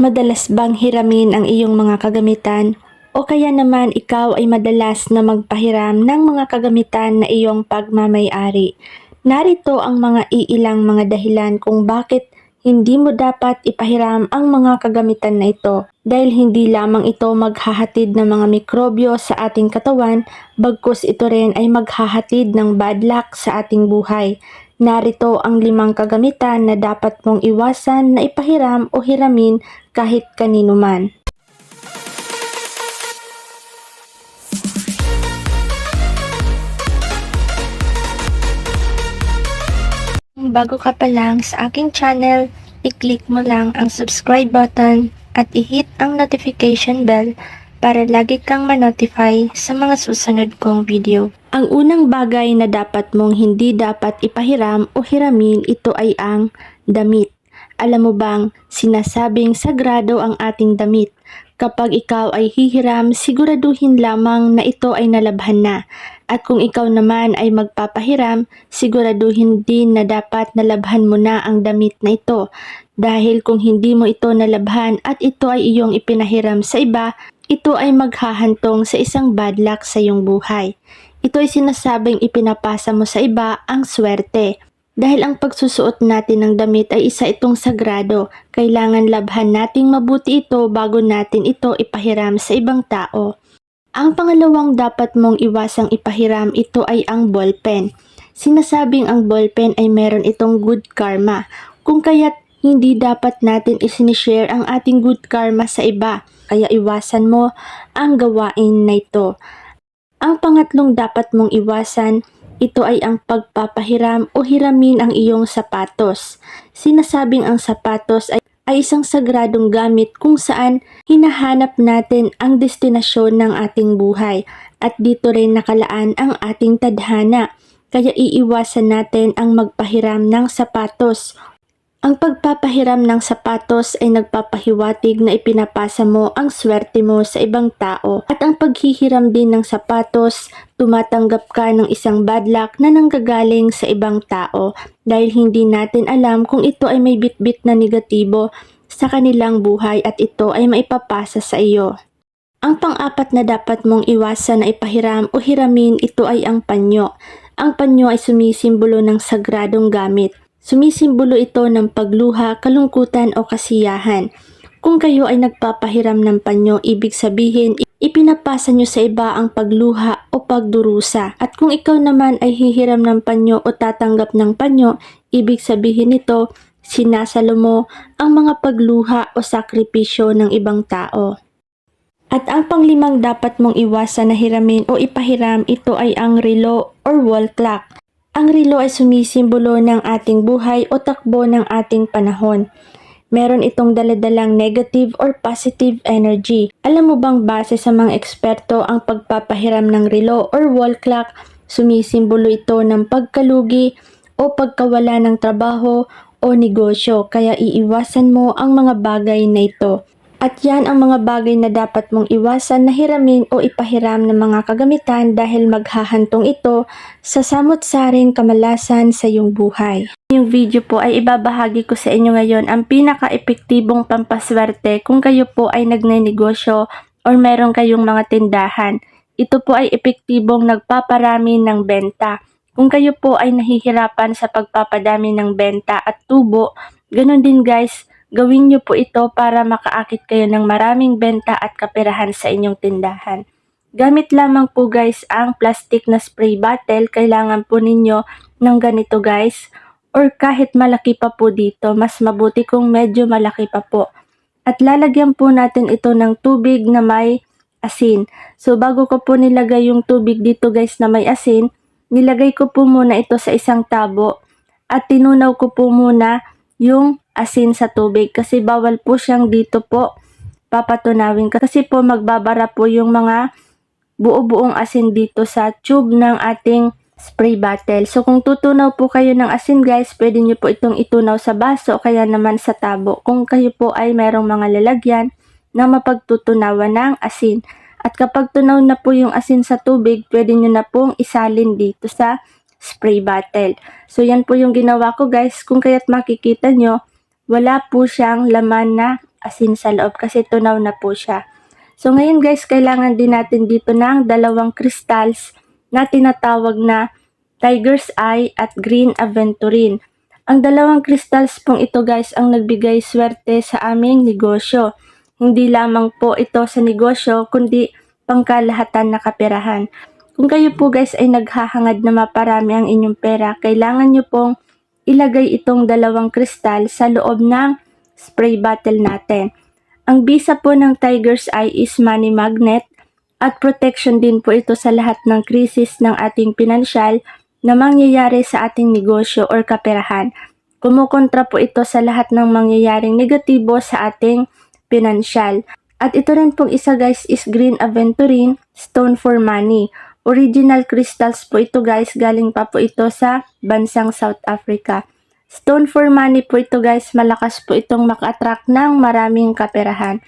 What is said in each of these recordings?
Madalas bang hiramin ang iyong mga kagamitan o kaya naman ikaw ay madalas na magpahiram ng mga kagamitan na iyong pagmamayari? Narito ang mga iilang mga dahilan kung bakit hindi mo dapat ipahiram ang mga kagamitan na ito dahil hindi lamang ito maghahatid ng mga mikrobyo sa ating katawan, bagkus ito rin ay maghahatid ng bad luck sa ating buhay. Narito ang limang kagamitan na dapat mong iwasan na ipahiram o hiramin kahit kanino man. Bago ka pa lang sa aking channel, i-click mo lang ang subscribe button at i-hit ang notification bell para lagi kang ma-notify sa mga susunod kong video. Ang unang bagay na dapat mong hindi dapat ipahiram o hiramin ito ay ang damit. Alam mo bang sinasabing sagrado ang ating damit? Kapag ikaw ay hihiram, siguraduhin lamang na ito ay nalabhan na. At kung ikaw naman ay magpapahiram, siguraduhin din na dapat nalabhan mo na ang damit na ito. Dahil kung hindi mo ito nalabhan at ito ay iyong ipinahiram sa iba, ito ay maghahantong sa isang bad luck sa iyong buhay. Ito ay sinasabing ipinapasa mo sa iba ang swerte. Dahil ang pagsusuot natin ng damit ay isa itong sagrado, kailangan labhan nating mabuti ito bago natin ito ipahiram sa ibang tao. Ang pangalawang dapat mong iwasang ipahiram ito ay ang ballpen. Sinasabing ang ballpen ay meron itong good karma, kung kaya't hindi dapat natin isinishare ang ating good karma sa iba, kaya iwasan mo ang gawain na ito. Ang pangatlong dapat mong iwasan ito ay ang pagpapahiram o hiramin ang iyong sapatos. Sinasabing ang sapatos ay, ay isang sagradong gamit kung saan hinahanap natin ang destinasyon ng ating buhay at dito rin nakalaan ang ating tadhana. Kaya iiwasan natin ang magpahiram ng sapatos ang pagpapahiram ng sapatos ay nagpapahiwatig na ipinapasa mo ang swerte mo sa ibang tao at ang paghihiram din ng sapatos, tumatanggap ka ng isang bad luck na nanggagaling sa ibang tao dahil hindi natin alam kung ito ay may bitbit na negatibo sa kanilang buhay at ito ay maipapasa sa iyo. Ang pang-apat na dapat mong iwasan na ipahiram o hiramin ito ay ang panyo. Ang panyo ay sumisimbolo ng sagradong gamit Sumisimbolo ito ng pagluha, kalungkutan o kasiyahan. Kung kayo ay nagpapahiram ng panyo, ibig sabihin ipinapasa nyo sa iba ang pagluha o pagdurusa. At kung ikaw naman ay hihiram ng panyo o tatanggap ng panyo, ibig sabihin nito sinasalo mo ang mga pagluha o sakripisyo ng ibang tao. At ang panglimang dapat mong iwasan na hiramin o ipahiram ito ay ang relo or wall clock. Ang relo ay sumisimbolo ng ating buhay o takbo ng ating panahon. Meron itong daladalang negative or positive energy. Alam mo bang base sa mga eksperto ang pagpapahiram ng relo or wall clock, sumisimbolo ito ng pagkalugi o pagkawala ng trabaho o negosyo kaya iiwasan mo ang mga bagay na ito. At yan ang mga bagay na dapat mong iwasan na hiramin o ipahiram ng mga kagamitan dahil maghahantong ito sa samot-saring kamalasan sa iyong buhay. Yung video po ay ibabahagi ko sa inyo ngayon ang pinaka-epektibong pampaswerte kung kayo po ay nagnenegosyo or meron kayong mga tindahan. Ito po ay epektibong nagpaparami ng benta. Kung kayo po ay nahihirapan sa pagpapadami ng benta at tubo, ganun din guys, Gawin niyo po ito para makaakit kayo ng maraming benta at kaperahan sa inyong tindahan. Gamit lamang po guys ang plastic na spray bottle. Kailangan po ninyo ng ganito guys. Or kahit malaki pa po dito, mas mabuti kung medyo malaki pa po. At lalagyan po natin ito ng tubig na may asin. So bago ko po nilagay yung tubig dito guys na may asin, nilagay ko po muna ito sa isang tabo at tinunaw ko po muna yung asin sa tubig kasi bawal po siyang dito po papatunawin kasi po magbabara po yung mga buo-buong asin dito sa tube ng ating spray bottle. So kung tutunaw po kayo ng asin guys, pwede nyo po itong itunaw sa baso kaya naman sa tabo. Kung kayo po ay mayroong mga lalagyan na mapagtutunawan ng asin. At kapag tunaw na po yung asin sa tubig, pwede nyo na pong isalin dito sa spray bottle. So yan po yung ginawa ko guys. Kung kaya't makikita nyo, wala po siyang laman na asin sa loob kasi tunaw na po siya. So ngayon guys, kailangan din natin dito ng dalawang crystals na tinatawag na Tiger's Eye at Green Aventurine. Ang dalawang crystals pong ito guys ang nagbigay swerte sa aming negosyo. Hindi lamang po ito sa negosyo kundi pangkalahatan na kaperahan. Kung kayo po guys ay naghahangad na maparami ang inyong pera, kailangan nyo pong ilagay itong dalawang kristal sa loob ng spray bottle natin. Ang bisa po ng Tiger's Eye is money magnet at protection din po ito sa lahat ng krisis ng ating pinansyal na mangyayari sa ating negosyo or kaperahan. Kumukontra po ito sa lahat ng mangyayaring negatibo sa ating pinansyal. At ito rin pong isa guys is Green Aventurine Stone for Money. Original crystals po ito guys, galing pa po ito sa bansang South Africa. Stone for money po ito guys, malakas po itong maka-attract ng maraming kaperahan.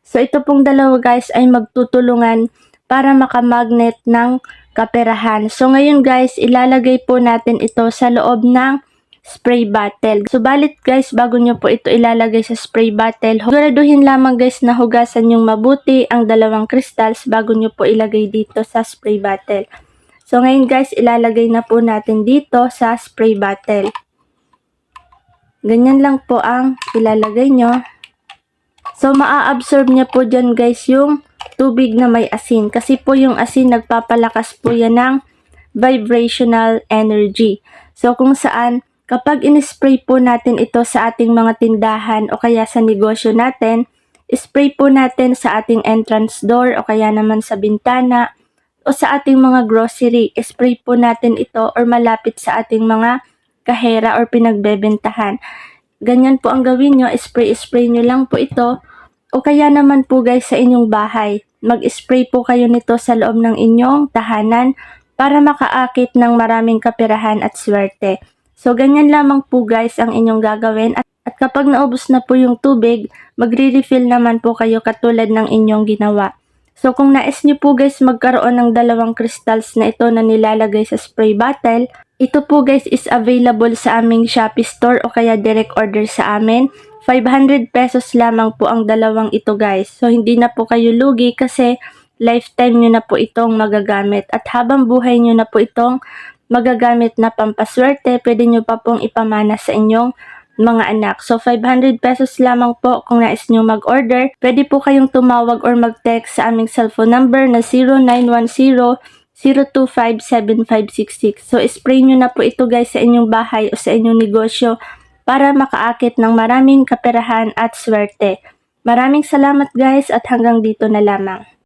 So ito pong dalawa guys ay magtutulungan para makamagnet ng kaperahan. So ngayon guys, ilalagay po natin ito sa loob ng spray bottle. Subalit guys, bago nyo po ito ilalagay sa spray bottle, siguraduhin lamang guys na hugasan yung mabuti ang dalawang crystals bago nyo po ilagay dito sa spray bottle. So ngayon guys, ilalagay na po natin dito sa spray bottle. Ganyan lang po ang ilalagay nyo. So, maa-absorb niya po dyan guys yung tubig na may asin. Kasi po yung asin nagpapalakas po yan ng vibrational energy. So, kung saan kapag in-spray po natin ito sa ating mga tindahan o kaya sa negosyo natin, spray po natin sa ating entrance door o kaya naman sa bintana o sa ating mga grocery. Spray po natin ito or malapit sa ating mga kahera or pinagbebentahan. Ganyan po ang gawin nyo, spray-spray nyo lang po ito. O kaya naman po guys sa inyong bahay, mag-spray po kayo nito sa loob ng inyong tahanan para makaakit ng maraming kapirahan at swerte. So ganyan lamang po guys ang inyong gagawin at, at kapag naubos na po yung tubig, magre-refill naman po kayo katulad ng inyong ginawa. So kung nais nyo po guys magkaroon ng dalawang crystals na ito na nilalagay sa spray bottle, ito po guys is available sa aming Shopee store o kaya direct order sa amin. 500 pesos lamang po ang dalawang ito guys. So hindi na po kayo lugi kasi lifetime nyo na po itong magagamit. At habang buhay nyo na po itong magagamit na pampaswerte, pwede nyo pa pong ipamana sa inyong mga anak. So, 500 pesos lamang po kung nais nyo mag-order. Pwede po kayong tumawag or mag-text sa aming cellphone number na 0910 0257566. So, spray nyo na po ito guys sa inyong bahay o sa inyong negosyo para makaakit ng maraming kaperahan at swerte. Maraming salamat guys at hanggang dito na lamang.